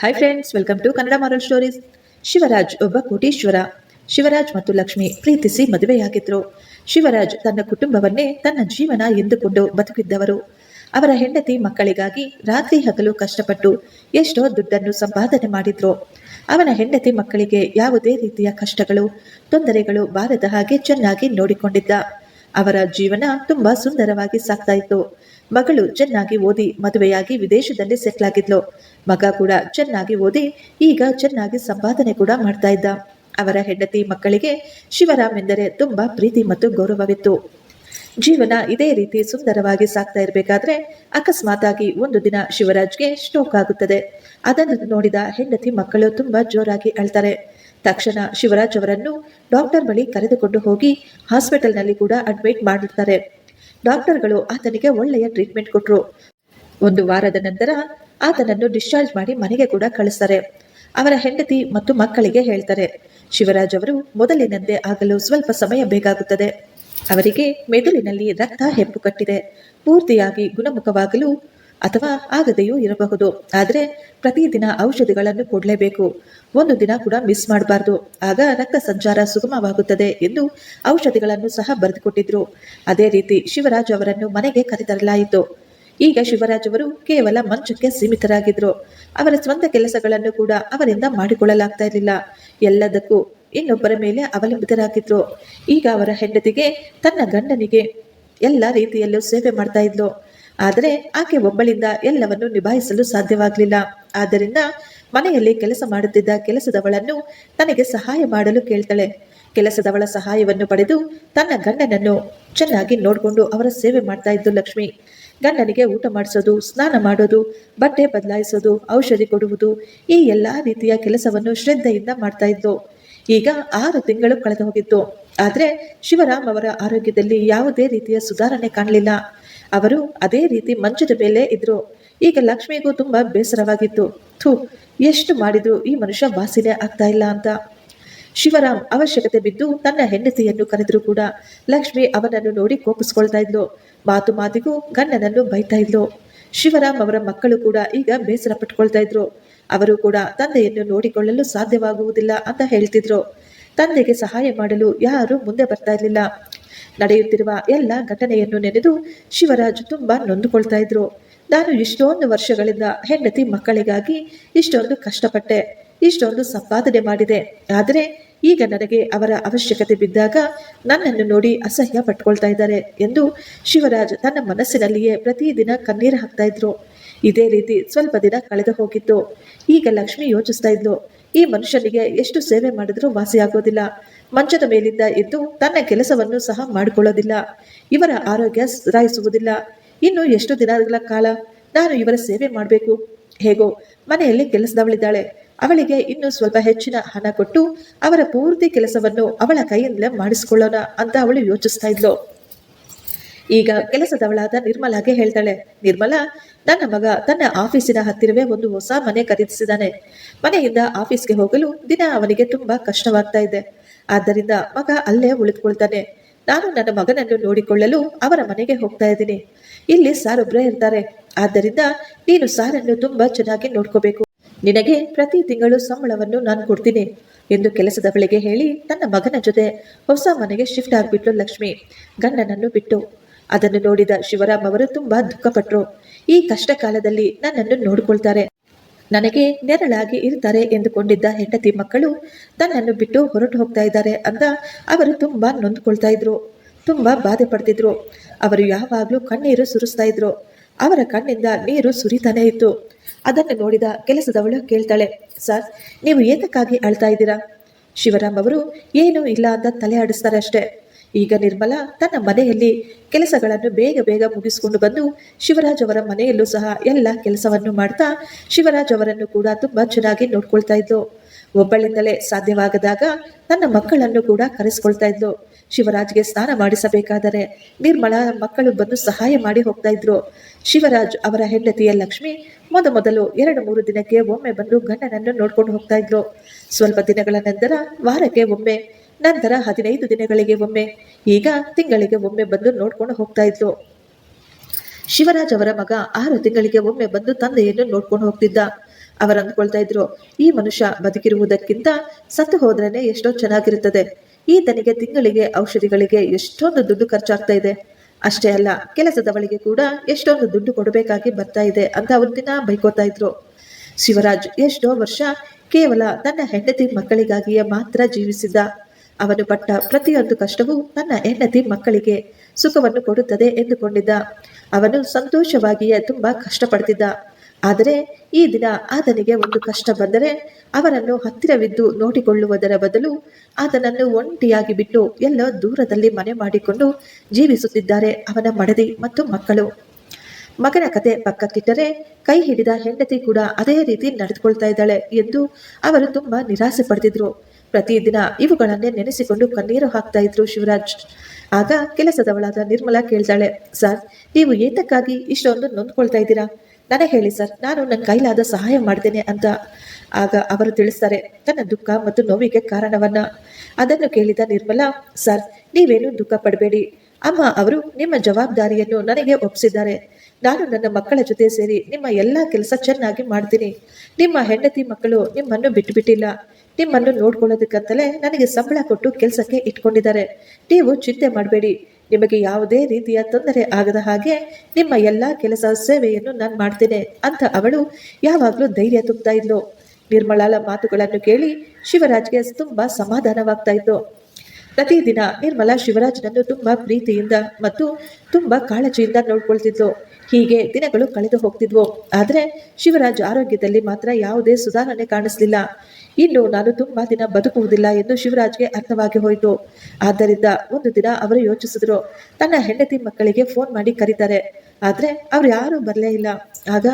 Hi friends welcome to Kannada moral stories Shivraj ಒಬ್ಬ ಕೋಟೀಶ್ವರ. ಶಿವರಾಜ್ ಮತ್ತು ಲಕ್ಷ್ಮಿ ಪ್ರೀತಿಸಿ ಮದುವೆಯಾಗಿದ್ರು. ಶಿವರಾಜ್ ತನ್ನ ಕುಟುಂಬವನ್ನೇ ತನ್ನ ಜೀವನ ಎಂದುಕೊಂಡು ಬದುಕಿದ್ದವರು. ಅವರ ಹೆಂಡತಿ ಮಕ್ಕಳಿಗಾಗಿ ರಾತ್ರಿ ಹಗಲು ಕಷ್ಟಪಟ್ಟು ಎಷ್ಟೋ ದುಡ್ಡನ್ನು ಸಂಪಾದನೆ ಮಾಡಿದ್ರು. ಅವನ ಹೆಂಡತಿ ಮಕ್ಕಳಿಗೆ ಯಾವುದೇ ರೀತಿಯ ಕಷ್ಟಗಳು, ತೊಂದರೆಗಳು ಬಾರದ ಹಾಗೆ ಚೆನ್ನಾಗಿ ನೋಡಿಕೊಂಡಿದ್ದ. ಅವರ ಜೀವನ ತುಂಬಾ ಸುಂದರವಾಗಿ ಸಾಗ್ತಾ ಇತ್ತು. ಮಗಳು ಚೆನ್ನಾಗಿ ಓದಿ ಮದುವೆಯಾಗಿ ವಿದೇಶದಲ್ಲಿ ಸೆಟ್ಲ್ ಆಗಿದ್ಲು. ಮಗ ಕೂಡ ಚೆನ್ನಾಗಿ ಓದಿ ಈಗ ಚೆನ್ನಾಗಿ ಸಂಪಾದನೆ ಕೂಡ ಮಾಡ್ತಾ ಇದ್ದ. ಅವರ ಹೆಂಡತಿ ಮಕ್ಕಳಿಗೆ ಶಿವರಾಮ್ ಎಂದರೆ ತುಂಬಾ ಪ್ರೀತಿ ಮತ್ತು ಗೌರವವಿತ್ತು. ಜೀವನ ಇದೇ ರೀತಿ ಸುಂದರವಾಗಿ ಸಾಗ್ತಾ ಇರಬೇಕಾದ್ರೆ ಅಕಸ್ಮಾತಾಗಿ ಒಂದು ದಿನ ಶಿವರಾಜ್ಗೆ ಸ್ಟ್ರೋಕ್ ಆಗುತ್ತದೆ. ಅದನ್ನು ನೋಡಿದ ಹೆಂಡತಿ ಮಕ್ಕಳು ತುಂಬಾ ಜೋರಾಗಿ ಅಳ್ತಾರೆ. ತಕ್ಷಣ ಶಿವರಾಜ್ ಅವರನ್ನು ಡಾಕ್ಟರ್ ಬಳಿ ಕರೆದುಕೊಂಡು ಹೋಗಿ ಹಾಸ್ಪಿಟಲ್ನಲ್ಲಿ ಕೂಡ ಅಡ್ಮಿಟ್ ಮಾಡಿರ್ತಾರೆ ಡಾಕ್ಟರ್ಗಳು ಆತನಿಗೆ ಒಳ್ಳೆಯ ಟ್ರೀಟ್ಮೆಂಟ್ ಕೊಟ್ಟರು ಒಂದು ವಾರದ ನಂತರ ಆತನನ್ನು ಡಿಸ್ಚಾರ್ಜ್ ಮಾಡಿ ಮನೆಗೆ ಕೂಡ ಕಳಿಸ್ತಾರೆ. ಅವರ ಹೆಂಡತಿ ಮತ್ತು ಮಕ್ಕಳಿಗೆ ಹೇಳ್ತಾರೆ, ಶಿವರಾಜ್ ಅವರು ಮೊದಲಿನಂತೆ ಆಗಲು ಸ್ವಲ್ಪ ಸಮಯ ಬೇಕಾಗುತ್ತದೆ. ಅವರಿಗೆ ಮೆದುಳಿನಲ್ಲಿ ರಕ್ತ ಹೆಪ್ಪು ಕಟ್ಟಿದೆ. ಪೂರ್ತಿಯಾಗಿ ಗುಣಮುಖವಾಗಲು ಅಥವಾ ಆಗದೆಯೂ ಇರಬಹುದು. ಆದರೆ ಪ್ರತಿದಿನ ಔಷಧಿಗಳನ್ನು ಕೊಡಲೇಬೇಕು. ಒಂದು ದಿನ ಕೂಡ ಮಿಸ್ ಮಾಡಬಾರ್ದು. ಆಗ ರಕ್ತ ಸಂಚಾರ ಸುಗಮವಾಗುತ್ತದೆ ಎಂದು ಔಷಧಿಗಳನ್ನು ಸಹ ಬರೆದುಕೊಟ್ಟಿದ್ರು. ಅದೇ ರೀತಿ ಶಿವರಾಜ್ ಅವರನ್ನು ಮನೆಗೆ ಕರೆತರಲಾಯಿತು. ಈಗ ಶಿವರಾಜ್ ಅವರು ಕೇವಲ ಮಂಚಕ್ಕೆ ಸೀಮಿತರಾಗಿದ್ರು. ಅವರ ಸ್ವಂತ ಕೆಲಸಗಳನ್ನು ಕೂಡ ಅವರಿಂದ ಮಾಡಿಕೊಳ್ಳಲಾಗ್ತಾ ಇರಲಿಲ್ಲ. ಎಲ್ಲದಕ್ಕೂ ಇನ್ನೊಬ್ಬರ ಮೇಲೆ ಅವಲಂಬಿತರಾಗಿದ್ರು. ಈಗ ಅವರ ಹೆಂಡತಿಗೆ ತನ್ನ ಗಂಡನಿಗೆ ಎಲ್ಲ ರೀತಿಯಲ್ಲೂ ಸೇವೆ ಮಾಡ್ತಾ ಇದ್ಲು. ಆದರೆ ಆಕೆ ಒಬ್ಬಳಿಂದ ಎಲ್ಲವನ್ನು ನಿಭಾಯಿಸಲು ಸಾಧ್ಯವಾಗಲಿಲ್ಲ. ಆದ್ದರಿಂದ ಮನೆಯಲ್ಲಿ ಕೆಲಸ ಮಾಡುತ್ತಿದ್ದ ಕೆಲಸದವಳನ್ನು ತನಗೆ ಸಹಾಯ ಮಾಡಲು ಕೇಳ್ತಾಳೆ. ಕೆಲಸದವಳ ಸಹಾಯವನ್ನು ಪಡೆದು ತನ್ನ ಗಂಡನನ್ನು ಚೆನ್ನಾಗಿ ನೋಡಿಕೊಂಡು ಅವರ ಸೇವೆ ಮಾಡ್ತಾ ಇದ್ದು ಲಕ್ಷ್ಮಿ. ಗಂಡನಿಗೆ ಊಟ ಮಾಡಿಸೋದು, ಸ್ನಾನ ಮಾಡೋದು, ಬಟ್ಟೆ ಬದಲಾಯಿಸೋದು, ಔಷಧಿ ಕೊಡುವುದು, ಈ ಎಲ್ಲ ರೀತಿಯ ಕೆಲಸವನ್ನು ಶ್ರದ್ಧೆಯಿಂದ ಮಾಡ್ತಾ ಇದ್ದು. ಈಗ ಆರು ತಿಂಗಳು ಕಳೆದು ಹೋಗಿತ್ತು. ಆದರೆ ಶಿವರಾಮ್ ಅವರ ಆರೋಗ್ಯದಲ್ಲಿ ಯಾವುದೇ ರೀತಿಯ ಸುಧಾರಣೆ ಕಾಣಲಿಲ್ಲ. ಅವರು ಅದೇ ರೀತಿ ಮಂಚದ ಮೇಲೆ ಇದ್ರು. ಈಗ ಲಕ್ಷ್ಮಿಗೂ ತುಂಬಾ ಬೇಸರವಾಗಿತ್ತು. ಥೂ, ಎಷ್ಟು ಮಾಡಿದ್ರು ಈ ಮನುಷ್ಯ ವಾಸಿನೇ ಆಗ್ತಾ ಇಲ್ಲ ಅಂತ. ಶಿವರಾಮ್ ಅವಶ್ಯಕತೆ ಬಿದ್ದು ತನ್ನ ಹೆಂಡತಿಯನ್ನು ಕರೆದರೂ ಕೂಡ ಲಕ್ಷ್ಮಿ ಅವನನ್ನು ನೋಡಿ ಕೋಪಿಸ್ಕೊಳ್ತಾ ಇದ್ಲು. ಮಾತು ಮಾತಿಗೂ ಗಂಡನನ್ನು ಬೈತಾ ಇದ್ಲು. ಶಿವರಾಮ್ ಅವರ ಮಕ್ಕಳು ಕೂಡ ಈಗ ಬೇಸರ ಪಟ್ಕೊಳ್ತಾ ಇದ್ರು. ಅವರು ಕೂಡ ತಂದೆಯನ್ನು ನೋಡಿಕೊಳ್ಳಲು ಸಾಧ್ಯವಾಗುವುದಿಲ್ಲ ಅಂತ ಹೇಳ್ತಿದ್ರು. ತಂದೆಗೆ ಸಹಾಯ ಮಾಡಲು ಯಾರು ಮುಂದೆ ಬರ್ತಾ ಇರಲಿಲ್ಲ. ನಡೆಯುತ್ತಿರುವ ಎಲ್ಲ ಘಟನೆಯನ್ನು ನೆನೆದು ಶಿವರಾಜ್ ತುಂಬಾ ನೊಂದುಕೊಳ್ತಾ ಇದ್ರು. ನಾನು ಇಷ್ಟೊಂದು ವರ್ಷಗಳಿಂದ ಹೆಂಡತಿ ಮಕ್ಕಳಿಗಾಗಿ ಇಷ್ಟೊಂದು ಕಷ್ಟಪಟ್ಟೆ, ಇಷ್ಟೊಂದು ಸಂಪಾದನೆ ಮಾಡಿದೆ. ಆದರೆ ಈಗ ನನಗೆ ಅವರ ಅವಶ್ಯಕತೆ ಬಿದ್ದಾಗ ನನ್ನನ್ನು ನೋಡಿ ಅಸಹ್ಯ ಪಟ್ಕೊಳ್ತಾ ಇದ್ದಾರೆ ಎಂದು ಶಿವರಾಜ್ ತನ್ನ ಮನಸ್ಸಿನಲ್ಲಿಯೇ ಪ್ರತಿದಿನ ಕಣ್ಣೀರು ಹಾಕ್ತಾ ಇದ್ರು. ಇದೇ ರೀತಿ ಸ್ವಲ್ಪ ದಿನ ಕಳೆದು ಹೋಗಿತ್ತು. ಈಗ ಲಕ್ಷ್ಮಿ ಯೋಚಿಸ್ತಾ ಇದ್ಲು. ಈ ಮನುಷ್ಯನಿಗೆ ಎಷ್ಟು ಸೇವೆ ಮಾಡಿದರೂ ವಾಸಿಯಾಗೋದಿಲ್ಲ ಮಂಚದ ಮೇಲಿಂದ ಎದ್ದು ತನ್ನ ಕೆಲಸವನ್ನು ಸಹ ಮಾಡಿಕೊಳ್ಳೋದಿಲ್ಲ. ಇವರ ಆರೋಗ್ಯ ಸುಧಾರಿಸುವುದಿಲ್ಲ. ಇನ್ನು ಎಷ್ಟು ದಿನಗಳ ಕಾಲ ನಾನು ಇವರ ಸೇವೆ ಮಾಡಬೇಕು? ಹೇಗೋ, ಮನೆಯಲ್ಲಿ ಕೆಲಸದವಳಿದ್ದಾಳೆ. ಅವಳಿಗೆ ಇನ್ನು ಸ್ವಲ್ಪ ಹೆಚ್ಚಿನ ಹಣ ಕೊಟ್ಟು ಅವರ ಪೂರ್ತಿ ಕೆಲಸವನ್ನು ಅವಳ ಕೈಯಿಂದಲೇ ಮಾಡಿಸ್ಕೊಳ್ಳೋಣ ಅಂತ ಅವಳು ಯೋಚಿಸ್ತಾ ಇದ್ಲು. ಈಗ ಕೆಲಸದವಳಾದ ನಿರ್ಮಲಾಗೆ ಹೇಳ್ತಾಳೆ, ನಿರ್ಮಲಾ ನನ್ನ ಮಗ ತನ್ನ ಆಫೀಸಿನ ಹತ್ತಿರವೇ ಒಂದು ಹೊಸ ಮನೆ ಖರೀದಿಸಿದಾನೆ. ಮನೆಯಿಂದ ಆಫೀಸ್ಗೆ ಹೋಗಲು ದಿನ ಅವನಿಗೆ ತುಂಬಾ ಕಷ್ಟವಾಗ್ತಾ ಇದೆ. ಆದ್ದರಿಂದ ಮಗ ಅಲ್ಲೇ ಉಳಿದುಕೊಳ್ತಾನೆ. ನಾನು ನನ್ನ ಮಗನನ್ನು ನೋಡಿಕೊಳ್ಳಲು ಅವರ ಮನೆಗೆ ಹೋಗ್ತಾ ಇದ್ದೀನಿ. ಇಲ್ಲಿ ಸಾರ್ ಒಬ್ಬರೇ ಇರ್ತಾರೆ. ಆದ್ದರಿಂದ ನೀನು ಸಾರನ್ನು ತುಂಬಾ ಚೆನ್ನಾಗಿ ನೋಡ್ಕೋಬೇಕು. ನಿನಗೆ ಪ್ರತಿ ತಿಂಗಳು ಸಂಬಳವನ್ನು ನಾನು ಕೊಡ್ತೀನಿ ಎಂದು ಕೆಲಸದವಳಿಗೆ ಹೇಳಿ, ತನ್ನ ಮಗನ ಜೊತೆ ಹೊಸ ಮನೆಗೆ ಶಿಫ್ಟ್ ಆಗಿಬಿಟ್ಲು ಲಕ್ಷ್ಮಿ. ಗಂಡನನ್ನು ಬಿಟ್ಟು ಅದನ್ನು ನೋಡಿದ ಶಿವರಾಮ್ ಅವರು ತುಂಬಾ ದುಃಖಪಟ್ಟರು ಈ ಕಷ್ಟ ಕಾಲದಲ್ಲಿ ನನ್ನನ್ನು ನೋಡಿಕೊಳ್ತಾರೆ. ನನಗೆ ನೆರಳಾಗಿ ಇರ್ತಾರೆ ಎಂದುಕೊಂಡಿದ್ದ ಹೆಂಡತಿ ಮಕ್ಕಳು ತನ್ನನ್ನು ಬಿಟ್ಟು ಹೊರಟು ಹೋಗ್ತಾ ಇದ್ದಾರೆ ಅಂತ ಅವರು ತುಂಬಾ ನೊಂದ್ಕೊಳ್ತಾ ಇದ್ರು. ತುಂಬಾ ಬಾಧೆ ಪಡ್ತಿದ್ರು. ಅವರು ಯಾವಾಗಲೂ ಕಣ್ಣೀರು ಸುರಿಸ್ತಾ ಇದ್ರು. ಅವರ ಕಣ್ಣಿಂದ ನೀರು ಸುರಿತಾನೇ ಇತ್ತು. ಅದನ್ನು ನೋಡಿದ ಕೆಲಸದವಳು ಕೇಳ್ತಾಳೆ, ಸರ್, ನೀವು ಏತಕ್ಕಾಗಿ ಅಳ್ತಾ ಇದ್ದೀರಾ? ಶಿವರಾಮ್ ಅವರು, ಏನೂ ಇಲ್ಲ ಅಂತ ತಲೆ ಆಡಿಸ್ತಾರೆ ಅಷ್ಟೇ. ಈಗ ನಿರ್ಮಲಾ ತನ್ನ ಮನೆಯಲ್ಲಿ ಕೆಲಸಗಳನ್ನು ಬೇಗ ಬೇಗ ಮುಗಿಸಿಕೊಂಡು ಬಂದು ಶಿವರಾಜ್ ಅವರ ಮನೆಯಲ್ಲೂ ಸಹ ಎಲ್ಲ ಕೆಲಸವನ್ನು ಮಾಡ್ತಾ ಶಿವರಾಜ್ ಅವರನ್ನು ಕೂಡ ತುಂಬಾ ಚೆನ್ನಾಗಿ ನೋಡ್ಕೊಳ್ತಾ ಇದ್ಲು. ಒಬ್ಬಳಿಂದಲೇ ಸಾಧ್ಯವಾಗದಾಗ ತನ್ನ ಮಕ್ಕಳನ್ನು ಕೂಡ ಕರೆಸ್ಕೊಳ್ತಾ ಇದ್ಲು. ಶಿವರಾಜ್ಗೆ ಸ್ನಾನ ಮಾಡಿಸಬೇಕಾದರೆ ನಿರ್ಮಲಾ ಮಕ್ಕಳು ಬಂದು ಸಹಾಯ ಮಾಡಿ ಹೋಗ್ತಾ ಇದ್ರು. ಶಿವರಾಜ್ ಅವರ ಹೆಂಡತಿಯ ಲಕ್ಷ್ಮಿ ಮೊದ ಮೊದಲು ಎರಡು ಮೂರು ದಿನಕ್ಕೆ ಒಮ್ಮೆ ಬಂದು ಗಂಡನನ್ನು ನೋಡ್ಕೊಂಡು ಹೋಗ್ತಾ ಇದ್ರು. ಸ್ವಲ್ಪ ದಿನಗಳ ನಂತರ ವಾರಕ್ಕೆ ಒಮ್ಮೆ, ನಂತರ ಹದಿನೈದು ದಿನಗಳಿಗೆ ಒಮ್ಮೆ, ಈಗ ತಿಂಗಳಿಗೆ ಒಮ್ಮೆ ಬಂದು ನೋಡ್ಕೊಂಡು ಹೋಗ್ತಾ ಇದ್ರು. ಶಿವರಾಜ್ ಅವರ ಮಗ ಆರು ತಿಂಗಳಿಗೆ ಒಮ್ಮೆ ಬಂದು ತಂದೆಯನ್ನು ನೋಡ್ಕೊಂಡು ಹೋಗ್ತಿದ್ದ. ಅವರು ಅಂದ್ಕೊಳ್ತಾ ಇದ್ರು, ಈ ಮನುಷ್ಯ ಬದುಕಿರುವುದಕ್ಕಿಂತ ಸತ್ತು ಹೋದ್ರೇನೆ ಎಷ್ಟೋ ಚೆನ್ನಾಗಿರುತ್ತದೆ. ಈತನಿಗೆ ತಿಂಗಳಿಗೆ, ಔಷಧಿಗಳಿಗೆ ಎಷ್ಟೊಂದು ದುಡ್ಡು ಖರ್ಚಾಗ್ತಾ ಇದೆ. ಅಷ್ಟೇ ಅಲ್ಲ, ಕೆಲಸದವಳಿಗೆ ಕೂಡ ಎಷ್ಟೊಂದು ದುಡ್ಡು ಕೊಡಬೇಕಾಗಿ ಬರ್ತಾ ಇದೆ ಅಂತ ಅವ್ರ ದಿನ ಬೈಕೋತಾ ಇದ್ರು. ಶಿವರಾಜ್, ಎಷ್ಟೋ ವರ್ಷ ಕೇವಲ ತನ್ನ ಹೆಂಡತಿ ಮಕ್ಕಳಿಗಾಗಿಯೇ ಮಾತ್ರ ಜೀವಿಸಿದ. ಅವನು ಪಟ್ಟ ಪ್ರತಿಯೊಂದು ಕಷ್ಟವೂ ತನ್ನ ಹೆಂಡತಿ ಮಕ್ಕಳಿಗೆ ಸುಖವನ್ನು ಕೊಡುತ್ತದೆ ಎಂದುಕೊಂಡಿದ್ದ. ಅವನು ಸಂತೋಷವಾಗಿಯೇ ತುಂಬಾ ಕಷ್ಟಪಡ್ತಿದ್ದ. ಆದರೆ ಈ ದಿನ ಆತನಿಗೆ ಒಂದು ಕಷ್ಟ ಬಂದರೆ ಅವರನ್ನು ಹತ್ತಿರವಿದ್ದು ನೋಡಿಕೊಳ್ಳುವುದರ ಬದಲು ಆತನನ್ನು ಒಂಟಿಯಾಗಿ ಬಿಟ್ಟು ಎಲ್ಲೋ ದೂರದಲ್ಲಿ ಮನೆ ಮಾಡಿಕೊಂಡು ಜೀವಿಸುತ್ತಿದ್ದಾರೆ ಅವನ ಮಡದಿ ಮತ್ತು ಮಕ್ಕಳು. ಮಗನ ಕತೆ ಪಕ್ಕಕ್ಕಿಟ್ಟರೆ ಕೈ ಹಿಡಿದ ಹೆಂಡತಿ ಕೂಡ ಅದೇ ರೀತಿ ನಡೆದುಕೊಳ್ತಾ ಇದ್ದಾಳೆ ಎಂದು ಅವರು ತುಂಬಾ ನಿರಾಸೆ ಪಡೆದಿದ್ರು ಪ್ರತಿದಿನ ಇವುಗಳನ್ನೇ ನೆನೆಸಿಕೊಂಡು ಕಣ್ಣೀರು ಹಾಕ್ತಾ ಇದ್ರು ಶಿವರಾಜ್. ಆಗ ಕೆಲಸದವಳಾದ ನಿರ್ಮಲಾ ಕೇಳ್ತಾಳೆ, ಸರ್, ನೀವು ಏತಕ್ಕಾಗಿ ಇಷ್ಟೊಂದು ನೊಂದ್ಕೊಳ್ತಾ ಇದ್ದೀರಾ? ನನಗೆ ಹೇಳಿ ಸರ್, ನಾನು ನನ್ನ ಕೈಲಾದ ಸಹಾಯ ಮಾಡ್ತೇನೆ ಅಂತ ಆಗ ಅವರು ತಿಳಿಸ್ತಾರೆ. ತನ್ನ ದುಃಖ ಮತ್ತು ನೋವಿಗೆ ಕಾರಣವನ್ನ. ಅದನ್ನು ಕೇಳಿದ ನಿರ್ಮಲಾ, ಸರ್, ನೀವೇನು ದುಃಖ ಪಡಬೇಡಿ. ಅಮ್ಮ ಅವರು ನಿಮ್ಮ ಜವಾಬ್ದಾರಿಯನ್ನು ನನಗೆ ಒಪ್ಪಿಸಿದ್ದಾರೆ ನಾನು ನನ್ನ ಮಕ್ಕಳ ಜೊತೆ ಸೇರಿ ನಿಮ್ಮ ಎಲ್ಲ ಕೆಲಸ ಚೆನ್ನಾಗಿ ಮಾಡ್ತೀನಿ. ನಿಮ್ಮ ಹೆಂಡತಿ ಮಕ್ಕಳು ನಿಮ್ಮನ್ನು ಬಿಟ್ಟುಬಿಟ್ಟಿಲ್ಲ ನಿಮ್ಮನ್ನು ನೋಡ್ಕೊಳ್ಳೋದಕ್ಕಂತಲೇ ನನಗೆ ಸಂಬಳ ಕೊಟ್ಟು ಕೆಲಸಕ್ಕೆ ಇಟ್ಕೊಂಡಿದ್ದಾರೆ. ನೀವು ಚಿಂತೆ ಮಾಡಬೇಡಿ. ನಿಮಗೆ ಯಾವುದೇ ರೀತಿಯ ತೊಂದರೆ ಆಗದ ಹಾಗೆ ನಿಮ್ಮ ಎಲ್ಲ ಕೆಲಸ ಸೇವೆಯನ್ನು ನಾನು ಮಾಡ್ತೇನೆ ಅಂತ ಅವಳು ಯಾವಾಗಲೂ ಧೈರ್ಯ ತುಂಬ್ತಾ ಇದ್ಲು. ನಿರ್ಮಲಾಲ ಮಾತುಗಳನ್ನು ಕೇಳಿ ಶಿವರಾಜ್ಗೆ ತುಂಬಾ ಸಮಾಧಾನವಾಗ್ತಾ ಇತ್ತು. ಪ್ರತಿದಿನ ನಿರ್ಮಲಾ ಶಿವರಾಜ್ನನ್ನು ತುಂಬಾ ಪ್ರೀತಿಯಿಂದ ಮತ್ತು ತುಂಬಾ ಕಾಳಜಿಯಿಂದ ನೋಡ್ಕೊಳ್ತಿದ್ಲು. ಹೀಗೆ ದಿನಗಳು ಕಳೆದು ಹೋಗ್ತಿದ್ವು. ಆದರೆ ಶಿವರಾಜ್ ಆರೋಗ್ಯದಲ್ಲಿ ಮಾತ್ರ ಯಾವುದೇ ಸುಧಾರಣೆ ಕಾಣಿಸಲಿಲ್ಲ. ಇನ್ನು ನಾನು ತುಂಬಾ ದಿನ ಬದುಕುವುದಿಲ್ಲ ಎಂದು ಶಿವರಾಜ್ಗೆ ಅರ್ಥವಾಗಿ ಹೋಯಿತು. ಆದ್ದರಿಂದ ಒಂದು ದಿನ ಅವರು ಯೋಚಿಸಿದ್ರು. ತನ್ನ ಹೆಂಡತಿ ಮಕ್ಕಳಿಗೆ ಫೋನ್ ಮಾಡಿ ಕರೀತಾರೆ. ಆದರೆ ಅವ್ರು ಯಾರು ಬರಲೇ ಇಲ್ಲ. ಆಗ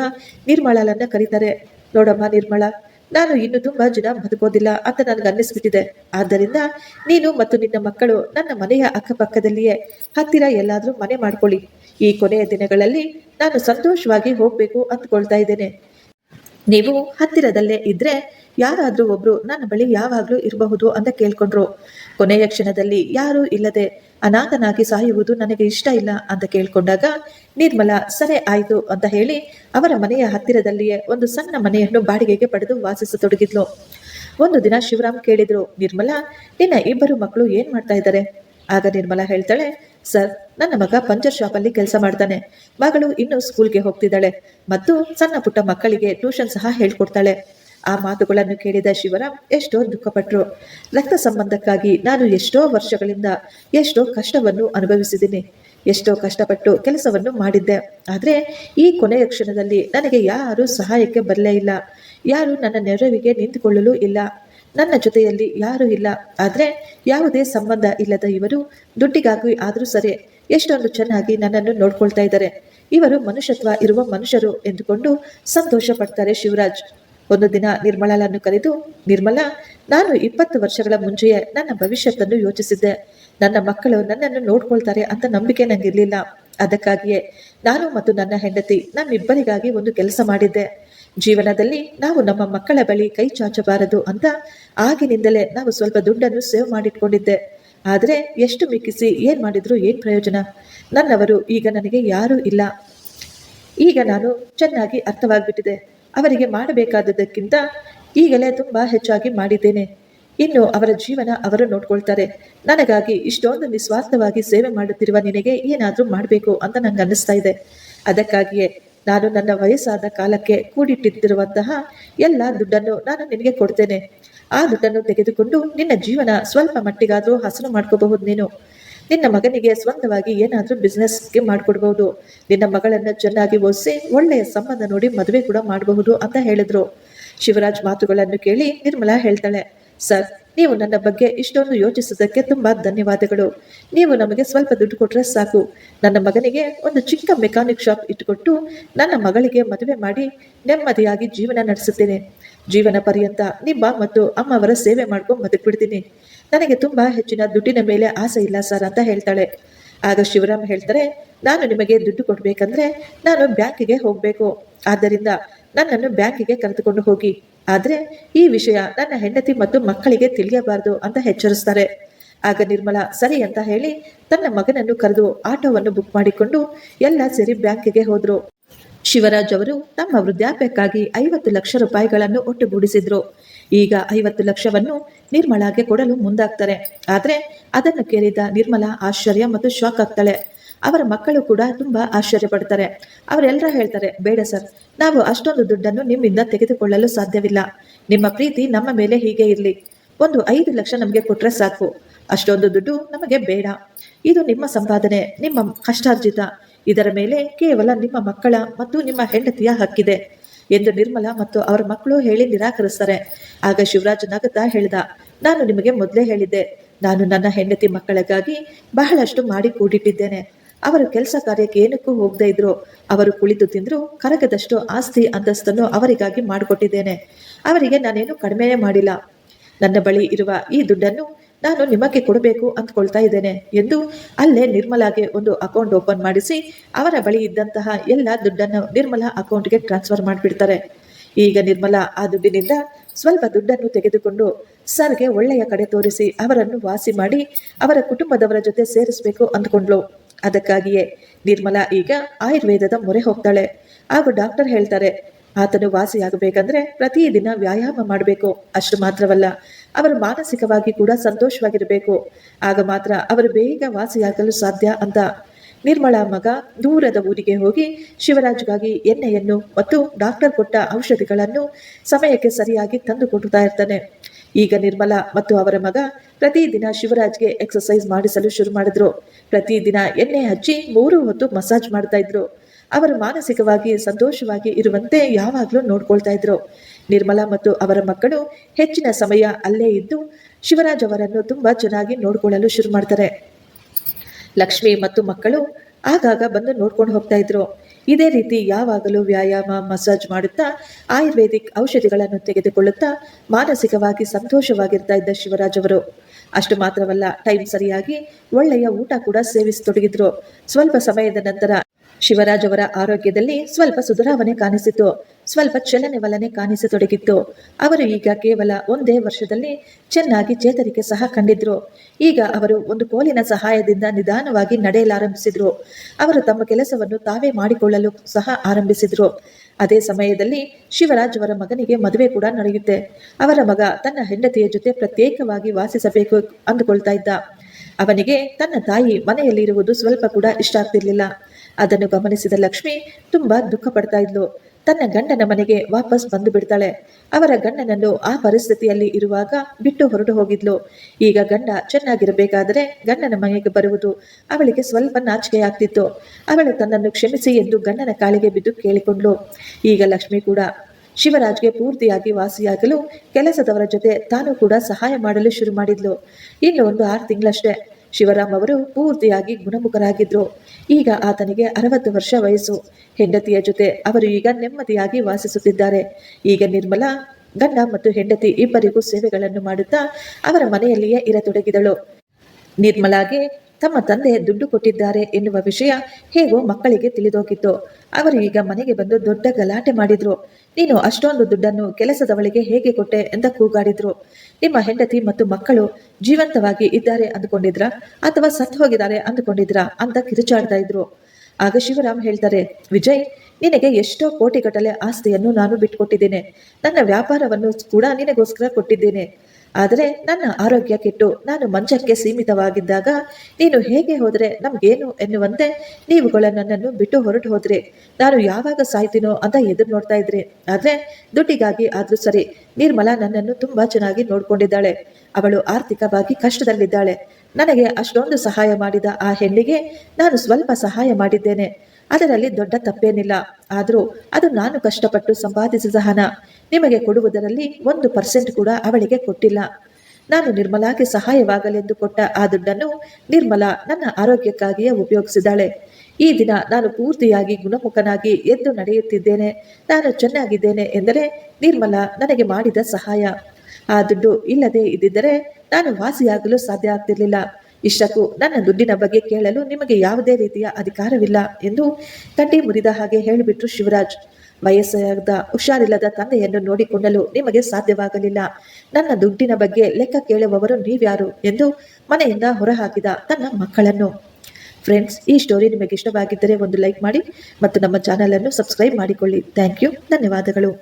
ನಿರ್ಮಳಲನ್ನ ಕರೀತಾರೆ. ನೋಡಮ್ಮ ನಿರ್ಮಳ ನಾನು ಇನ್ನು ತುಂಬಾ ಜನ ಬದುಕೋದಿಲ್ಲ ಅಂತ ನನಗೆ ಅನ್ನಿಸ್ಬಿಟ್ಟಿದೆ. ಆದ್ದರಿಂದ ನೀನು ಮತ್ತು ನಿನ್ನ ಮಕ್ಕಳು ನನ್ನ ಮನೆಯ ಅಕ್ಕಪಕ್ಕದಲ್ಲಿಯೇ ಹತ್ತಿರ ಎಲ್ಲಾದರೂ ಮನೆ ಮಾಡ್ಕೊಳ್ಳಿ. ಈ ಕೊನೆಯ ದಿನಗಳಲ್ಲಿ ನಾನು ಸಂತೋಷವಾಗಿ ಹೋಗ್ಬೇಕು ಅಂದ್ಕೊಳ್ತಾ ಇದ್ದೇನೆ. ನೀವು ಹತ್ತಿರದಲ್ಲೇ ಇದ್ರೆ ಯಾರಾದರೂ ಒಬ್ರು ನನ್ನ ಬಳಿ ಯಾವಾಗಲೂ ಇರಬಹುದು ಅಂತ ಕೇಳ್ಕೊಂಡ್ರು. ಕೊನೆಯ ಕ್ಷಣದಲ್ಲಿ ಯಾರೂ ಇಲ್ಲದೆ ಅನಾಥನಾಗಿ ಸಾಯುವುದು ನನಗೆ ಇಷ್ಟ ಇಲ್ಲ ಅಂತ ಕೇಳ್ಕೊಂಡಾಗ, ನಿರ್ಮಲಾ, ಸರಿ ಆಯ್ತು ಅಂತ ಹೇಳಿ ಅವರ ಮನೆಯ ಹತ್ತಿರದಲ್ಲಿಯೇ ಒಂದು ಸಣ್ಣ ಮನೆಯನ್ನು ಬಾಡಿಗೆಗೆ ಪಡೆದು ವಾಸಿಸತೊಡಗಿದ್ಲು. ಒಂದು ದಿನ ಶಿವರಾಮ್ ಕೇಳಿದ್ರು, ನಿರ್ಮಲಾ, ನಿನ್ನ ಇಬ್ಬರು ಮಕ್ಕಳು ಏನ್ ಮಾಡ್ತಾ ಇದ್ದಾರೆ? ಆಗ ನಿರ್ಮಲಾ ಹೇಳ್ತಾಳೆ ಸರ್, ನನ್ನ ಮಗ ಪಂಚರ್ ಶಾಪಲ್ಲಿ ಕೆಲಸ ಮಾಡ್ತಾನೆ. ಮಗಳು ಇನ್ನು ಸ್ಕೂಲ್ಗೆ ಹೋಗ್ತಿದ್ದಾಳೆ. ಮತ್ತು ಸಣ್ಣ ಪುಟ್ಟ ಮಕ್ಕಳಿಗೆ ಟ್ಯೂಷನ್ ಸಹ ಹೇಳ್ಕೊಡ್ತಾಳೆ. ಆ ಮಾತುಗಳನ್ನು ಕೇಳಿದ ಶಿವರಾಮ್ ಎಷ್ಟೋ ದುಃಖಪಟ್ಟರು ರಕ್ತ ಸಂಬಂಧಕ್ಕಾಗಿ ನಾನು ಎಷ್ಟೋ ವರ್ಷಗಳಿಂದ ಎಷ್ಟೋ ಕಷ್ಟವನ್ನು ಅನುಭವಿಸಿದ್ದೀನಿ. ಎಷ್ಟೋ ಕಷ್ಟಪಟ್ಟು ಕೆಲಸವನ್ನು ಮಾಡಿದ್ದೆ. ಆದರೆ ಈ ಕೊನೆಯ ಕ್ಷಣದಲ್ಲಿ ನನಗೆ ಯಾರೂ ಸಹಾಯಕ್ಕೆ ಬರಲೇ ಇಲ್ಲ. ಯಾರು ನನ್ನ ನೆರವಿಗೆ ನಿಂತುಕೊಳ್ಳಲು ಇಲ್ಲ. ನನ್ನ ಜೊತೆಯಲ್ಲಿ ಯಾರೂ ಇಲ್ಲ. ಆದರೆ ಯಾವುದೇ ಸಂಬಂಧ ಇಲ್ಲದ ಇವರು ದುಡ್ಡಿಗಾಗಿ ಆದರೂ ಸರಿ ಎಷ್ಟೊಂದು ಚೆನ್ನಾಗಿ ನನ್ನನ್ನು ನೋಡ್ಕೊಳ್ತಾ ಇದ್ದಾರೆ. ಇವರು ಮನುಷ್ಯತ್ವ ಇರುವ ಮನುಷ್ಯರು ಎಂದುಕೊಂಡು ಸಂತೋಷ ಪಡ್ತಾರೆ ಶಿವರಾಜ್. ಒಂದು ದಿನ ನಿರ್ಮಲಾಳನ್ನು ಕರೆದು, ನಿರ್ಮಲಾ, ನಾನು ಇಪ್ಪತ್ತು ವರ್ಷಗಳ ಮುಂಚೆಯೇ ನನ್ನ ಭವಿಷ್ಯತ್ತನ್ನು ಯೋಚಿಸಿದ್ದೆ. ನನ್ನ ಮಕ್ಕಳು ನನ್ನನ್ನು ನೋಡ್ಕೊಳ್ತಾರೆ ಅಂತ ನಂಬಿಕೆ ನನಗಿರಲಿಲ್ಲ ಅದಕ್ಕಾಗಿಯೇ ನಾನು ಮತ್ತು ನನ್ನ ಹೆಂಡತಿ ನಮ್ಮಿಬ್ಬರಿಗಾಗಿ ಒಂದು ಕೆಲಸ ಮಾಡಿದ್ದೆ. ಜೀವನದಲ್ಲಿ ನಾವು ನಮ್ಮ ಮಕ್ಕಳ ಬಳಿ ಕೈ ಚಾಚಬಾರದು ಅಂತ ಆಗಿನಿಂದಲೇ ನಾವು ಸ್ವಲ್ಪ ದುಡ್ಡನ್ನು ಸೇವ್ ಮಾಡಿಟ್ಕೊಂಡಿದ್ದೆ. ಆದರೆ ಎಷ್ಟು ಮಿಕ್ಕಿಸಿ ಏನು ಮಾಡಿದ್ರು ಏನು ಪ್ರಯೋಜನ? ನನ್ನವರು ಈಗ ನನಗೆ ಯಾರೂ ಇಲ್ಲ. ಈಗ ನಾನು ಚೆನ್ನಾಗಿ ಅರ್ಥವಾಗ್ಬಿಟ್ಟಿದೆ. ಅವರಿಗೆ ಮಾಡಬೇಕಾದದಕ್ಕಿಂತ ಈಗಲೇ ತುಂಬಾ ಹೆಚ್ಚಾಗಿ ಮಾಡಿದ್ದೇನೆ. ಇನ್ನು ಅವರ ಜೀವನ ಅವರು ನೋಡ್ಕೊಳ್ತಾರೆ. ನನಗಾಗಿ ಇಷ್ಟೊಂದು ನಿಸ್ವಾರ್ಥವಾಗಿ ಸೇವೆ ಮಾಡುತ್ತಿರುವ ನಿನಗೆ ಏನಾದರೂ ಮಾಡಬೇಕು ಅಂತ ನಂಗೆ ಅನ್ನಿಸ್ತಾ ಇದೆ. ಅದಕ್ಕಾಗಿಯೇ ನಾನು ನನ್ನ ವಯಸ್ಸಾದ ಕಾಲಕ್ಕೆ ಕೂಡಿಟ್ಟಿದ್ದಿರುವಂತಹ ಎಲ್ಲ ದುಡ್ಡನ್ನು ನಾನು ನಿನಗೆ ಕೊಡ್ತೇನೆ. ಆ ದುಡ್ಡನ್ನು ತೆಗೆದುಕೊಂಡು ನಿನ್ನ ಜೀವನ ಸ್ವಲ್ಪ ಮಟ್ಟಿಗಾದರೂ ಹಸನು ಮಾಡ್ಕೋಬಹುದು ನೀನು. ನಿನ್ನ ಮಗನಿಗೆ ಸ್ವಂತವಾಗಿ ಏನಾದರೂ ಬಿಸ್ನೆಸ್ಗೆ ಮಾಡಿಕೊಡ್ಬಹುದು ನಿನ್ನ ಮಗಳನ್ನು ಚೆನ್ನಾಗಿ ಓದಿಸಿ ಒಳ್ಳೆಯ ಸಂಬಂಧ ನೋಡಿ ಮದುವೆ ಕೂಡ ಮಾಡಬಹುದು ಅಂತ ಹೇಳಿದ್ರು. ಶಿವರಾಜ್ ಮಾತುಗಳನ್ನು ಕೇಳಿ ನಿರ್ಮಲಾ ಹೇಳ್ತಾಳೆ, ಸರ್ ನೀವು ನನ್ನ ಬಗ್ಗೆ ಇಷ್ಟೊಂದು ಯೋಚಿಸಿದ್ದಕ್ಕೆ ತುಂಬ ಧನ್ಯವಾದಗಳು. ನೀವು ನಮಗೆ ಸ್ವಲ್ಪ ದುಡ್ಡು ಕೊಟ್ಟರೆ ಸಾಕು. ನನ್ನ ಮಗನಿಗೆ ಒಂದು ಚಿಕ್ಕ ಮೆಕ್ಯಾನಿಕ್ ಶಾಪ್ ಇಟ್ಟುಕೊಟ್ಟು ನನ್ನ ಮಗಳಿಗೆ ಮದುವೆ ಮಾಡಿ ನೆಮ್ಮದಿಯಾಗಿ ಜೀವನ ನಡೆಸುತ್ತೇನೆ. ಜೀವನ ಪರ್ಯಂತ ನಿಮ್ಮ ಮತ್ತು ಅಮ್ಮವರ ಸೇವೆ ಮಾಡ್ಕೊಂಡು ಬದುಕ್ಬಿಡ್ತೀನಿ. ನನಗೆ ತುಂಬ ಹೆಚ್ಚಿನ ದುಡ್ಡಿನ ಮೇಲೆ ಆಸೆ ಇಲ್ಲ ಸರ್ ಅಂತ ಹೇಳ್ತಾಳೆ. ಆಗ ಶಿವರಾಮ್ ಹೇಳ್ತಾರೆ, ನಾನು ನಿಮಗೆ ದುಡ್ಡು ಕೊಡ್ಬೇಕಂದ್ರೆ ನಾನು ಬ್ಯಾಂಕಿಗೆ ಹೋಗಬೇಕು. ಆದ್ದರಿಂದ ನನ್ನನ್ನು ಬ್ಯಾಂಕಿಗೆ ಕರೆದುಕೊಂಡು ಹೋಗಿ. ಆದ್ರೆ ಈ ವಿಷಯ ನನ್ನ ಹೆಂಡತಿ ಮತ್ತು ಮಕ್ಕಳಿಗೆ ತಿಳಿಯಬಾರದು ಅಂತ ಎಚ್ಚರಿಸ್ತಾರೆ. ಆಗ ನಿರ್ಮಲಾ, ಸರಿ ಅಂತ ಹೇಳಿ ತನ್ನ ಮಗನನ್ನು ಕರೆದು ಆಟೋವನ್ನು ಬುಕ್ ಮಾಡಿಕೊಂಡು ಎಲ್ಲ ಸೇರಿ ಬ್ಯಾಂಕಿಗೆ ಹೋದ್ರು. ಶಿವರಾಜ್ ಅವರು ತಮ್ಮ ವೃದ್ಧಾಪ್ಯಕ್ಕಾಗಿ ಐವತ್ತು ಲಕ್ಷ ರೂಪಾಯಿಗಳನ್ನು ಒಟ್ಟುಗೂಡಿಸಿದ್ರು. ಈಗ ಐವತ್ತು ಲಕ್ಷವನ್ನು ನಿರ್ಮಲಾಗೆ ಕೊಡಲು ಮುಂದಾಗ್ತಾರೆ. ಆದರೆ ಅದನ್ನು ಕೇಳಿದ ನಿರ್ಮಲಾ ಆಶ್ಚರ್ಯ ಮತ್ತು ಶಾಕ್ ಆಗ್ತಾಳೆ. ಅವರ ಮಕ್ಕಳು ಕೂಡ ತುಂಬಾ ಆಶ್ಚರ್ಯ ಪಡ್ತಾರೆ ಅವರೆಲ್ಲರ ಹೇಳ್ತಾರೆ, ಬೇಡ ಸರ್, ನಾವು ಅಷ್ಟೊಂದು ದುಡ್ಡನ್ನು ನಿಮ್ಮಿಂದ ತೆಗೆದುಕೊಳ್ಳಲು ಸಾಧ್ಯವಿಲ್ಲ. ನಿಮ್ಮ ಪ್ರೀತಿ ನಮ್ಮ ಮೇಲೆ ಹೀಗೆ ಇರಲಿ. ಒಂದು ಐದು ಲಕ್ಷ ನಮಗೆ ಕೊಟ್ಟರೆ ಸಾಕು. ಅಷ್ಟೊಂದು ದುಡ್ಡು ನಮಗೆ ಬೇಡ. ಇದು ನಿಮ್ಮ ಸಂಪಾದನೆ, ನಿಮ್ಮ ಕಷ್ಟಾರ್ಜಿತ. ಇದರ ಮೇಲೆ ಕೇವಲ ನಿಮ್ಮ ಮಕ್ಕಳ ಮತ್ತು ನಿಮ್ಮ ಹೆಂಡತಿಯ ಹಕ್ಕಿದೆ. ಎಂದು ನಿರ್ಮಲಾ ಮತ್ತು ಅವರ ಮಕ್ಕಳು ಹೇಳಿ ನಿರಾಕರಿಸ್ತಾರೆ. ಆಗ ಶಿವರಾಜ್ ನಗತ ಹೇಳ್ದ, ನಾನು ನಿಮಗೆ ಮೊದಲೇ ಹೇಳಿದ್ದೆ. ನಾನು ನನ್ನ ಹೆಂಡತಿ ಮಕ್ಕಳಿಗಾಗಿ ಬಹಳಷ್ಟು ಮಾಡಿ ಕೂಡಿಟ್ಟಿದ್ದೇನೆ. ಅವರು ಕೆಲಸ ಕಾರ್ಯಕ್ಕೆ ಏನಕ್ಕೂ ಹೋಗದೇ ಇದ್ರು. ಅವರು ಕುಳಿತು ತಿಂದ್ರು, ಕರಗದಷ್ಟು ಆಸ್ತಿ ಅಂತಸ್ತನ್ನು ಅವರಿಗಾಗಿ ಮಾಡಿಕೊಟ್ಟಿದ್ದೇನೆ. ಅವರಿಗೆ ನಾನೇನು ಕಡಿಮೆಯೇ ಮಾಡಿಲ್ಲ. ನನ್ನ ಬಳಿ ಇರುವ ಈ ದುಡ್ಡನ್ನು ನಾನು ನಿಮಗೆ ಕೊಡಬೇಕು ಅಂದ್ಕೊಳ್ತಾ ಇದ್ದೇನೆ ಎಂದು ಅಲ್ಲೇ ನಿರ್ಮಲಾಗೆ ಒಂದು ಅಕೌಂಟ್ ಓಪನ್ ಮಾಡಿಸಿ ಅವರ ಬಳಿ ಇದ್ದಂತಹ ಎಲ್ಲ ದುಡ್ಡನ್ನು ನಿರ್ಮಲಾ ಅಕೌಂಟ್ಗೆ ಟ್ರಾನ್ಸ್ಫರ್ ಮಾಡಿಬಿಡ್ತಾರೆ. ಈಗ ನಿರ್ಮಲಾ ಆ ದುಡ್ಡಿನಿಂದ ಸ್ವಲ್ಪ ದುಡ್ಡನ್ನು ತೆಗೆದುಕೊಂಡು ಸರ್ಗೆ ಒಳ್ಳೆಯ ಕಡೆ ತೋರಿಸಿ ಅವರನ್ನು ವಾಸಿ ಮಾಡಿ ಅವರ ಕುಟುಂಬದವರ ಜೊತೆ ಸೇರಿಸಬೇಕು ಅಂದ್ಕೊಂಡ್ಲು ಅದಕ್ಕಾಗಿಯೇ ನಿರ್ಮಲಾ ಈಗ ಆಯುರ್ವೇದದ ಮೊರೆ ಹೋಗ್ತಾಳೆ. ಹಾಗೂ ಡಾಕ್ಟರ್ ಹೇಳ್ತಾರೆ, ಆತನು ವಾಸಿಯಾಗಬೇಕಂದ್ರೆ ಪ್ರತಿದಿನ ವ್ಯಾಯಾಮ ಮಾಡಬೇಕು. ಅಷ್ಟು ಮಾತ್ರವಲ್ಲ, ಅವರು ಮಾನಸಿಕವಾಗಿ ಕೂಡ ಸಂತೋಷವಾಗಿರಬೇಕು. ಆಗ ಮಾತ್ರ ಅವರು ಬೇಗ ವಾಸಿಯಾಗಲು ಸಾಧ್ಯ ಅಂತ. ನಿರ್ಮಲಾ ಮಗ ದೂರದ ಊರಿಗೆ ಹೋಗಿ ಶಿವರಾಜ್ಗಾಗಿ ಎಣ್ಣೆಯನ್ನು ಮತ್ತು ಡಾಕ್ಟರ್ ಕೊಟ್ಟ ಔಷಧಿಗಳನ್ನು ಸಮಯಕ್ಕೆ ಸರಿಯಾಗಿ ತಂದು ಕೊಡುತ್ತಾ ಇರ್ತಾನೆ. ಈಗ ನಿರ್ಮಲಾ ಮತ್ತು ಅವರ ಮಗ ಪ್ರತಿದಿನ ಶಿವರಾಜ್ಗೆ ಎಕ್ಸರ್ಸೈಸ್ ಮಾಡಿಸಲು ಶುರು ಮಾಡಿದ್ರು. ಪ್ರತಿದಿನ ಎಣ್ಣೆ ಹಚ್ಚಿ ಮೂರು ಹೊತ್ತು ಮಸಾಜ್ ಮಾಡ್ತಾ ಇದ್ರು. ಅವರು ಮಾನಸಿಕವಾಗಿ ಸಂತೋಷವಾಗಿ ಇರುವಂತೆ ಯಾವಾಗಲೂ ನೋಡ್ಕೊಳ್ತಾ ಇದ್ರು. ನಿರ್ಮಲಾ ಮತ್ತು ಅವರ ಮಕ್ಕಳು ಹೆಚ್ಚಿನ ಸಮಯ ಅಲ್ಲೇ ಇದ್ದು ಶಿವರಾಜ್ ಅವರನ್ನು ತುಂಬಾ ಚೆನ್ನಾಗಿ ನೋಡ್ಕೊಳ್ಳಲು ಶುರು ಮಾಡ್ತಾರೆ. ಲಕ್ಷ್ಮಿ ಮತ್ತು ಮಕ್ಕಳು ಆಗಾಗ ಬಂದು ನೋಡ್ಕೊಂಡು ಹೋಗ್ತಾ ಇದ್ರು. ಇದೇ ರೀತಿ ಯಾವಾಗಲೂ ವ್ಯಾಯಾಮ, ಮಸಾಜ್ ಮಾಡುತ್ತಾ, ಆಯುರ್ವೇದಿಕ್ ಔಷಧಿಗಳನ್ನು ತೆಗೆದುಕೊಳ್ಳುತ್ತಾ, ಮಾನಸಿಕವಾಗಿ ಸಂತೋಷವಾಗಿರ್ತಾ ಇದ್ದ ಶಿವರಾಜ್ ಅವರು. ಅಷ್ಟು ಮಾತ್ರವಲ್ಲ, ಟೈಮ್ ಸರಿಯಾಗಿ ಒಳ್ಳೆಯ ಊಟ ಕೂಡ ಸೇವಿಸತೊಡಗಿದ್ರು. ಸ್ವಲ್ಪ ಸಮಯದ ನಂತರ ಶಿವರಾಜ್ ಅವರ ಆರೋಗ್ಯದಲ್ಲಿ ಸ್ವಲ್ಪ ಸುಧಾರಣೆ ಕಾಣಿಸಿತು. ಸ್ವಲ್ಪ ಚಲನವಲನೆ ಕಾಣಿಸತೊಡಗಿತ್ತು. ಅವರು ಈಗ ಕೇವಲ ಒಂದೇ ವರ್ಷದಲ್ಲಿ ಚೆನ್ನಾಗಿ ಚೇತರಿಕೆ ಸಹ ಕಂಡಿದ್ರು. ಈಗ ಅವರು ಒಂದು ಕೋಲಿನ ಸಹಾಯದಿಂದ ನಿಧಾನವಾಗಿ ನಡೆಯಲಾರಂಭಿಸಿದ್ರು. ಅವರು ತಮ್ಮ ಕೆಲಸವನ್ನು ತಾವೇ ಮಾಡಿಕೊಳ್ಳಲು ಸಹ ಆರಂಭಿಸಿದ್ರು. ಅದೇ ಸಮಯದಲ್ಲಿ ಶಿವರಾಜ್ ಅವರ ಮಗನಿಗೆ ಮದುವೆ ಕೂಡ ನಡೆಯುತ್ತೆ. ಅವರ ಮಗ ತನ್ನ ಹೆಂಡತಿಯ ಜೊತೆ ಪ್ರತ್ಯೇಕವಾಗಿ ವಾಸಿಸಬೇಕು ಅಂದುಕೊಳ್ತಾ ಇದ್ದ. ಅವನಿಗೆ ತನ್ನ ತಾಯಿ ಮನೆಯಲ್ಲಿರುವುದು ಸ್ವಲ್ಪ ಕೂಡ ಇಷ್ಟ ಆಗ್ತಿರ್ಲಿಲ್ಲ. ಅದನ್ನು ಗಮನಿಸಿದ ಲಕ್ಷ್ಮಿ ತುಂಬಾ ದುಃಖ ಪಡ್ತಾ ಇದ್ಲು. ತನ್ನ ಗಂಡನ ಮನೆಗೆ ವಾಪಸ್ ಬಂದು ಬಿಡ್ತಾಳೆ. ಅವರ ಗಂಡನನ್ನು ಆ ಪರಿಸ್ಥಿತಿಯಲ್ಲಿ ಇರುವಾಗ ಬಿಟ್ಟು ಹೊರಟು ಹೋಗಿದ್ಲು. ಈಗ ಗಂಡ ಚೆನ್ನಾಗಿರಬೇಕಾದರೆ ಗಂಡನ ಮನೆಗೆ ಬರುವುದು ಅವಳಿಗೆ ಸ್ವಲ್ಪ ನಾಚಿಕೆ ಆಗ್ತಿತ್ತು. ಅವಳು ತನ್ನನ್ನು ಕ್ಷಮಿಸಿ ಎಂದು ಗಂಡನ ಕಾಲಿಗೆ ಬಿದ್ದು ಕೇಳಿಕೊಂಡ್ಲು ಈಗ ಲಕ್ಷ್ಮಿ ಕೂಡ ಶಿವರಾಜ್ಗೆ ಪೂರ್ತಿಯಾಗಿ ವಾಸಿಯಾಗಲು ಕೆಲಸದವರ ಜೊತೆ ತಾನು ಕೂಡ ಸಹಾಯ ಮಾಡಲು ಶುರು ಮಾಡಿದ್ಲು. ಇನ್ನು ಒಂದು ಆರು ತಿಂಗಳಷ್ಟೇ. ಶಿವರಾಮ್ ಅವರು ಪೂರ್ತಿಯಾಗಿ ಗುಣಮುಖರಾಗಿದ್ರು. ಈಗ ಆತನಿಗೆ ಅರವತ್ತು ವರ್ಷ ವಯಸ್ಸು. ಹೆಂಡತಿಯ ಜೊತೆ ಅವರು ಈಗ ನೆಮ್ಮದಿಯಾಗಿ ವಾಸಿಸುತ್ತಿದ್ದಾರೆ. ಈಗ ನಿರ್ಮಲಾ, ಗಂಡ ಮತ್ತು ಹೆಂಡತಿ ಇಬ್ಬರಿಗೂ ಸೇವೆಗಳನ್ನು ಮಾಡುತ್ತಾ ಅವರ ಮನೆಯಲ್ಲಿಯೇ ಇರತೊಡಗಿದಳು. ನಿರ್ಮಲಾಗೆ ತಮ್ಮ ತಂದೆ ದುಡ್ಡು ಕೊಟ್ಟಿದ್ದಾರೆ ಎನ್ನುವ ವಿಷಯ ಹೇಗೋ ಮಕ್ಕಳಿಗೆ ತಿಳಿದೋಗಿತ್ತು. ಅವರು ಈಗ ಮನೆಗೆ ಬಂದು ದೊಡ್ಡ ಗಲಾಟೆ ಮಾಡಿದ್ರು. ನೀನು ಅಷ್ಟೊಂದು ದುಡ್ಡನ್ನು ಕೆಲಸದವಳಿಗೆ ಹೇಗೆ ಕೊಟ್ಟೆ ಅಂತ ಕೂಗಾಡಿದ್ರು. ನಿಮ್ಮ ಹೆಂಡತಿ ಮತ್ತು ಮಕ್ಕಳು ಜೀವಂತವಾಗಿ ಇದ್ದಾರೆ ಅಂದುಕೊಂಡಿದ್ರ ಅಥವಾ ಸತ್ತು ಹೋಗಿದ್ದಾರೆ ಅಂದುಕೊಂಡಿದ್ರ ಅಂತ ಕಿರುಚಾಡ್ತಾ ಇದ್ರು. ಆಗ ಶಿವರಾಮ್ ಹೇಳ್ತಾರೆ, ವಿಜಯ್, ನಿನಗೆ ಎಷ್ಟೋ ಕೋಟಿಗಟ್ಟಲೆ ಆಸ್ತಿಯನ್ನು ನಾನು ಬಿಟ್ಕೊಟ್ಟಿದ್ದೇನೆ. ನನ್ನ ವ್ಯಾಪಾರವನ್ನು ಕೂಡ ನಿನಗೋಸ್ಕರ ಕೊಟ್ಟಿದ್ದೇನೆ. ಆದರೆ ನನ್ನ ಆರೋಗ್ಯ ಕೆಟ್ಟು ನಾನು ಮಂಚಕ್ಕೆ ಸೀಮಿತವಾಗಿದ್ದಾಗ ನೀನು ಹೇಗೆ ಹೋದರೆ ನಮಗೇನು ಎನ್ನುವಂತೆ ನೀವುಗಳ ನನ್ನನ್ನು ಬಿಟ್ಟು ಹೊರಟು ಹೋದ್ರಿ. ನಾನು ಯಾವಾಗ ಸಾಯ್ತೀನೋ ಅಂತ ಎದುರು ನೋಡ್ತಾ ಇದ್ರಿ. ಆದರೆ ದುಡ್ಡಿಗಾಗಿ ಆದರೂ ಸರಿ ನಿರ್ಮಲಾ ನನ್ನನ್ನು ತುಂಬ ಚೆನ್ನಾಗಿ ನೋಡಿಕೊಂಡಿದ್ದಾಳೆ. ಅವಳು ಆರ್ಥಿಕವಾಗಿ ಕಷ್ಟದಲ್ಲಿದ್ದಾಳೆ. ನನಗೆ ಅಷ್ಟೊಂದು ಸಹಾಯ ಮಾಡಿದ ಆ ಹೆಣ್ಣಿಗೆ ನಾನು ಸ್ವಲ್ಪ ಸಹಾಯ ಮಾಡಿದ್ದೇನೆ. ಅದರಲ್ಲಿ ದೊಡ್ಡ ತಪ್ಪೇನಿಲ್ಲ. ಆದರೂ ಅದು ನಾನು ಕಷ್ಟಪಟ್ಟು ಸಂಪಾದಿಸಿದ ಹಣ. ನಿಮಗೆ ಕೊಡುವುದರಲ್ಲಿ ಒಂದು ಪರ್ಸೆಂಟ್ ಕೂಡ ಅವಳಿಗೆ ಕೊಟ್ಟಿಲ್ಲ. ನಾನು ನಿರ್ಮಲಾಗೆ ಸಹಾಯವಾಗಲೆಂದು ಕೊಟ್ಟ ಆ ದುಡ್ಡನ್ನು ನಿರ್ಮಲಾ ನನ್ನ ಆರೋಗ್ಯಕ್ಕಾಗಿಯೇ ಉಪಯೋಗಿಸಿದಾಳೆ ಈ ದಿನ ನಾನು ಪೂರ್ತಿಯಾಗಿ ಗುಣಮುಖನಾಗಿ ಎದ್ದು ನಡೆಯುತ್ತಿದ್ದೇನೆ. ನಾನು ಚೆನ್ನಾಗಿದ್ದೇನೆ ಎಂದರೆ ನಿರ್ಮಲಾ ನನಗೆ ಮಾಡಿದ ಸಹಾಯ. ಆ ದುಡ್ಡು ಇಲ್ಲದೆ ಇದ್ದಿದ್ದರೆ ನಾನು ವಾಸಿಯಾಗಲು ಸಾಧ್ಯ ಆಗ್ತಿರ್ಲಿಲ್ಲ. ಇಷ್ಟಕ್ಕೂ ನನ್ನ ದುಡ್ಡಿನ ಬಗ್ಗೆ ಕೇಳಲು ನಿಮಗೆ ಯಾವುದೇ ರೀತಿಯ ಅಧಿಕಾರವಿಲ್ಲ ಎಂದು ಕಟ್ಟಿ ಮುರಿದ ಹಾಗೆ ಹೇಳಿಬಿಟ್ರು ಶಿವರಾಜ್. ವಯಸ್ಸಾದ ಹುಷಾರಿಲ್ಲದ ತಂದೆಯನ್ನು ನೋಡಿಕೊಳ್ಳಲು ನಿಮಗೆ ಸಾಧ್ಯವಾಗಲಿಲ್ಲ. ನನ್ನ ದುಡ್ಡಿನ ಬಗ್ಗೆ ಲೆಕ್ಕ ಕೇಳುವವರು ನೀವ್ಯಾರು ಎಂದು ಮನೆಯಿಂದ ಹೊರಹಾಕಿದ ತನ್ನ ಮಕ್ಕಳನ್ನು. ಫ್ರೆಂಡ್ಸ್, ಈ ಸ್ಟೋರಿ ನಿಮಗೆ ಇಷ್ಟವಾಗಿದ್ದರೆ ಒಂದು ಲೈಕ್ ಮಾಡಿ ಮತ್ತು ನಮ್ಮ ಚಾನಲನ್ನು ಸಬ್ಸ್ಕ್ರೈಬ್ ಮಾಡಿಕೊಳ್ಳಿ. ಥ್ಯಾಂಕ್ ಯು, ಧನ್ಯವಾದಗಳು.